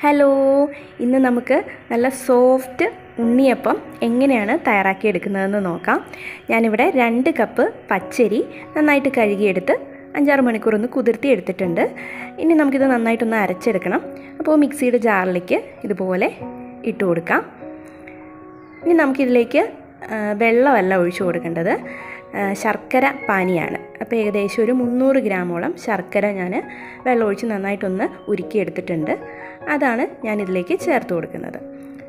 Hello ഇന്ന് നമുക്ക് നല്ല സോഫ്റ്റ് ഉണ്ണിയപ്പം എങ്ങനെയാണ് തയ്യാറാക്കിയെടുക്കുന്നതെന്ന് നോക്കാം. ഞാനിവിടെ രണ്ട് കപ്പ് പച്ചരി നന്നായിട്ട് കഴുകിയെടുത്ത് അഞ്ചാറ് മണിക്കൂർ ഒന്ന് കുതിർത്തി എടുത്തിട്ടുണ്ട്. ഇനി നമുക്കിത് നന്നായിട്ടൊന്ന് അരച്ചെടുക്കണം. അപ്പോൾ മിക്സിയുടെ ജാറിലേക്ക് ഇതുപോലെ ഇട്ട് കൊടുക്കാം. ഇനി നമുക്കിതിലേക്ക് വെള്ളമല്ല ഒഴിച്ചു കൊടുക്കേണ്ടത്. ശർക്കര പാനിയാണ്. അപ്പോൾ ഏകദേശം ഒരു മുന്നൂറ് ഗ്രാമോളം ശർക്കര ഞാൻ വെള്ളം ഒഴിച്ച് നന്നായിട്ടൊന്ന് ഉരുക്കിയെടുത്തിട്ടുണ്ട്. അതാണ് ഞാൻ ഇതിലേക്ക് ചേർത്ത് കൊടുക്കുന്നത്.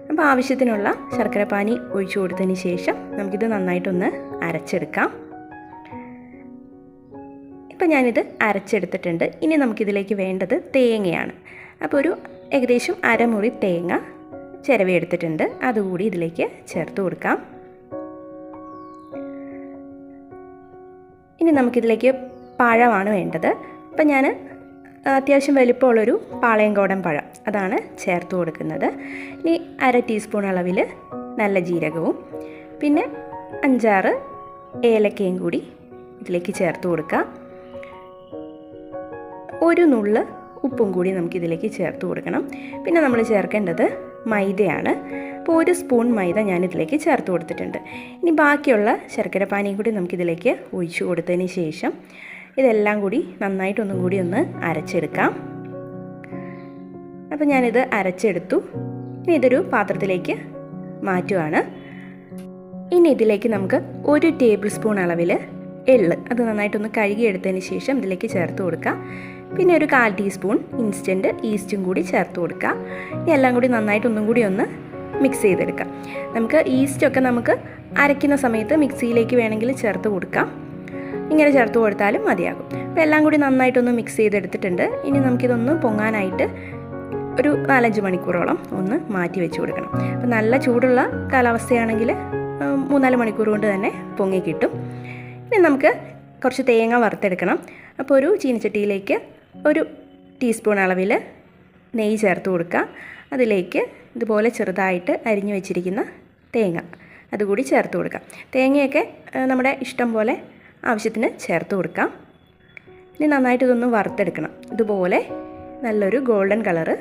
അപ്പോൾ ആവശ്യത്തിനുള്ള ശർക്കര പാനി ഒഴിച്ചു കൊടുത്തതിന് ശേഷം നമുക്കിത് നന്നായിട്ടൊന്ന് അരച്ചെടുക്കാം. ഇപ്പം ഞാനിത് അരച്ചെടുത്തിട്ടുണ്ട്. ഇനി നമുക്കിതിലേക്ക് വേണ്ടത് തേങ്ങയാണ്. അപ്പോൾ ഒരു ഏകദേശം അരമുറി തേങ്ങ ചിരവിയെടുത്തിട്ടുണ്ട്. അതുകൂടി ഇതിലേക്ക് ചേർത്ത് കൊടുക്കാം. ഇനി നമുക്കിതിലേക്ക് പഴമാണ് വേണ്ടത്. അപ്പം ഞാൻ അത്യാവശ്യം വലിപ്പമുള്ളൊരു പാളയങ്കോടൻ പഴം അതാണ് ചേർത്ത് കൊടുക്കുന്നത്. ഇനി അര ടീസ്പൂൺ അളവിൽ നല്ല ജീരകവും പിന്നെ അഞ്ചാറ് ഏലക്കയും കൂടി ഇതിലേക്ക് ചേർത്ത് കൊടുക്കാം. ഒരു നുള്ള് ഉപ്പും കൂടി നമുക്കിതിലേക്ക് ചേർത്ത് കൊടുക്കണം. പിന്നെ നമ്മൾ ചേർക്കേണ്ടത് മൈദയാണ്. അപ്പോൾ ഒരു സ്പൂൺ മൈദ ഞാനിതിലേക്ക് ചേർത്ത് കൊടുത്തിട്ടുണ്ട്. ഇനി ബാക്കിയുള്ള ശർക്കര പാനിയും കൂടി നമുക്കിതിലേക്ക് ഒഴിച്ചു കൊടുത്തതിന് ശേഷം ഇതെല്ലാം കൂടി നന്നായിട്ടൊന്നും കൂടി ഒന്ന് അരച്ചെടുക്കാം. അപ്പോൾ ഞാനിത് അരച്ചെടുത്തു. ഇനി ഇതൊരു പാത്രത്തിലേക്ക് മാറ്റുവാണ്. ഇനി ഇതിലേക്ക് നമുക്ക് ഒരു ടേബിൾ സ്പൂൺ അളവിൽ എള്ള് അത് നന്നായിട്ടൊന്ന് കഴുകിയെടുത്തതിന് ശേഷം ഇതിലേക്ക് ചേർത്ത് കൊടുക്കാം. പിന്നെ ഒരു കാൽ ടീസ്പൂൺ ഇൻസ്റ്റന്റ് ഈസ്റ്റും കൂടി ചേർത്ത് കൊടുക്കുക എല്ലാം കൂടി നന്നായിട്ടൊന്നും കൂടി ഒന്ന് മിക്സ് ചെയ്തെടുക്കാം. നമുക്ക് ഈസ്റ്റൊക്കെ നമുക്ക് അരയ്ക്കുന്ന സമയത്ത് മിക്സിയിലേക്ക് വേണമെങ്കിൽ ചേർത്ത് കൊടുക്കാം. ഇങ്ങനെ ചേർത്ത് കൊടുത്താലും മതിയാകും. അപ്പോൾ എല്ലാം കൂടി നന്നായിട്ടൊന്ന് മിക്സ് ചെയ്തെടുത്തിട്ടുണ്ട്. ഇനി നമുക്കിതൊന്ന് പൊങ്ങാനായിട്ട് ഒരു നാലഞ്ച് മണിക്കൂറോളം ഒന്ന് മാറ്റി വെച്ച് കൊടുക്കണം. അപ്പോൾ നല്ല ചൂടുള്ള കാലാവസ്ഥയാണെങ്കിൽ മൂന്നാൽ മണിക്കൂർ കൊണ്ട് തന്നെ പൊങ്ങി കിട്ടും. ഇനി നമുക്ക് കുറച്ച് തേങ്ങ വറുത്തെടുക്കണം. അപ്പോൾ ഒരു ചീനച്ചട്ടിയിലേക്ക് ഒരു ടീസ്പൂൺ അളവിൽ നെയ്യ് ചേർത്ത് കൊടുക്കുക. അതിലേക്ക് ഇതുപോലെ ചെറുതായിട്ട് അരിഞ്ഞു വെച്ചിരിക്കുന്ന തേങ്ങ അതുകൂടി ചേർത്ത് കൊടുക്കാം. തേങ്ങയൊക്കെ നമ്മുടെ ഇഷ്ടം പോലെ ആവശ്യത്തിന് ചേർത്ത് കൊടുക്കാം. ഇനി നന്നായിട്ട് ഇതൊന്ന് വറുത്തെടുക്കണം. ഇതുപോലെ നല്ലൊരു ഗോൾഡൻ കളറ്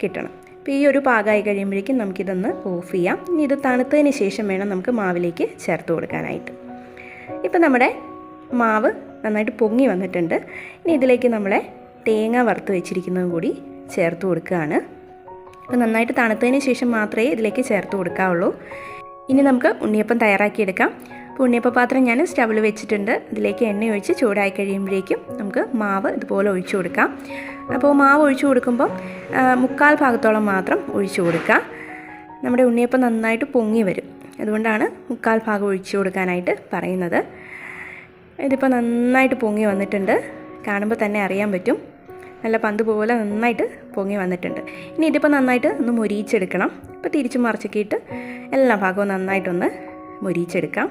കിട്ടണം. അപ്പോൾ ഈ ഒരു പാകമായി കഴിയുമ്പോഴേക്കും നമുക്കിതൊന്ന് ഓഫ് ചെയ്യാം. ഇനി ഇത് തണുത്തതിന് ശേഷം വേണം നമുക്ക് മാവിലേക്ക് ചേർത്ത് കൊടുക്കാനായിട്ട്. ഇപ്പം നമ്മുടെ മാവ് നന്നായിട്ട് പൊങ്ങി വന്നിട്ടുണ്ട്. ഇനി ഇതിലേക്ക് നമ്മളെ തേങ്ങ വറുത്ത് വെച്ചിരിക്കുന്നതും കൂടി ചേർത്ത് കൊടുക്കുകയാണ്. അപ്പോൾ നന്നായിട്ട് തണുത്തതിന് ശേഷം മാത്രമേ ഇതിലേക്ക് ചേർത്ത് കൊടുക്കാവുള്ളൂ. ഇനി നമുക്ക് ഉണ്ണിയപ്പം തയ്യാറാക്കിയെടുക്കാം. അപ്പോൾ ഉണ്ണിയപ്പം പാത്രം ഞാൻ സ്റ്റവിൽ വെച്ചിട്ടുണ്ട്. ഇതിലേക്ക് എണ്ണ ഒഴിച്ച് ചൂടായി കഴിയുമ്പോഴേക്കും നമുക്ക് മാവ് ഇതുപോലെ ഒഴിച്ചു കൊടുക്കാം. അപ്പോൾ മാവ് ഒഴിച്ചു കൊടുക്കുമ്പോൾ മുക്കാൽ ഭാഗത്തോളം മാത്രം ഒഴിച്ചു കൊടുക്കുക. നമ്മുടെ ഉണ്ണിയപ്പം നന്നായിട്ട് പൊങ്ങി വരും. അതുകൊണ്ടാണ് മുക്കാൽ ഭാഗം ഒഴിച്ചു കൊടുക്കാനായിട്ട് പറയുന്നത്. ഇതിപ്പോൾ നന്നായിട്ട് പൊങ്ങി വന്നിട്ടുണ്ട്. കാണുമ്പോൾ തന്നെ അറിയാൻ പറ്റും. നല്ല പന്ത് പോലെ നന്നായിട്ട് പൊങ്ങി വന്നിട്ടുണ്ട്. ഇനി ഇതിപ്പോൾ നന്നായിട്ട് ഒന്ന് മൊരിയിച്ചെടുക്കണം. ഇപ്പോൾ തിരിച്ച് മറിച്ചൊക്കെ ഇട്ട് എല്ലാ ഭാഗവും നന്നായിട്ടൊന്ന് മൊരിയിച്ചെടുക്കാം.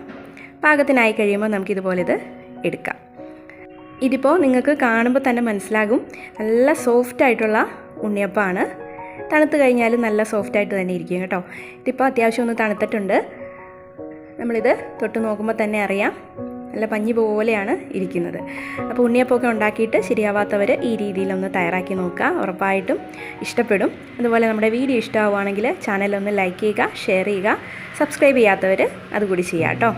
പാകത്തിനായി കഴിയുമ്പോൾ നമുക്കിതുപോലെ ഇത് എടുക്കാം. ഇതിപ്പോൾ നിങ്ങൾക്ക് കാണുമ്പോൾ തന്നെ മനസ്സിലാകും. നല്ല സോഫ്റ്റ് ആയിട്ടുള്ള ഉണ്ണിയപ്പമാണ്. തണുത്ത് കഴിഞ്ഞാൽ നല്ല സോഫ്റ്റ് ആയിട്ട് തന്നെ ഇരിക്കും കേട്ടോ. ഇതിപ്പോൾ അത്യാവശ്യം ഒന്ന് തണുത്തിട്ടുണ്ട്. നമ്മളിത് തൊട്ട് നോക്കുമ്പോൾ തന്നെ അറിയാം. നല്ല പഞ്ഞി പോലെയാണ് ഇരിക്കുന്നത്. അപ്പോൾ ഉണ്ണിയപ്പമൊക്കെ ഉണ്ടാക്കിയിട്ട് ശരിയാവാത്തവർ ഈ രീതിയിലൊന്ന് തയ്യാറാക്കി നോക്കുക. ഉറപ്പായിട്ടും ഇഷ്ടപ്പെടും. അതുപോലെ നമ്മുടെ വീഡിയോ ഇഷ്ടമാവുകയാണെങ്കിൽ ചാനലൊന്ന് ലൈക്ക് ചെയ്യുക ഷെയർ ചെയ്യുക സബ്സ്ക്രൈബ് ചെയ്യാത്തവർ അതുകൂടി ചെയ്യാം കേട്ടോ.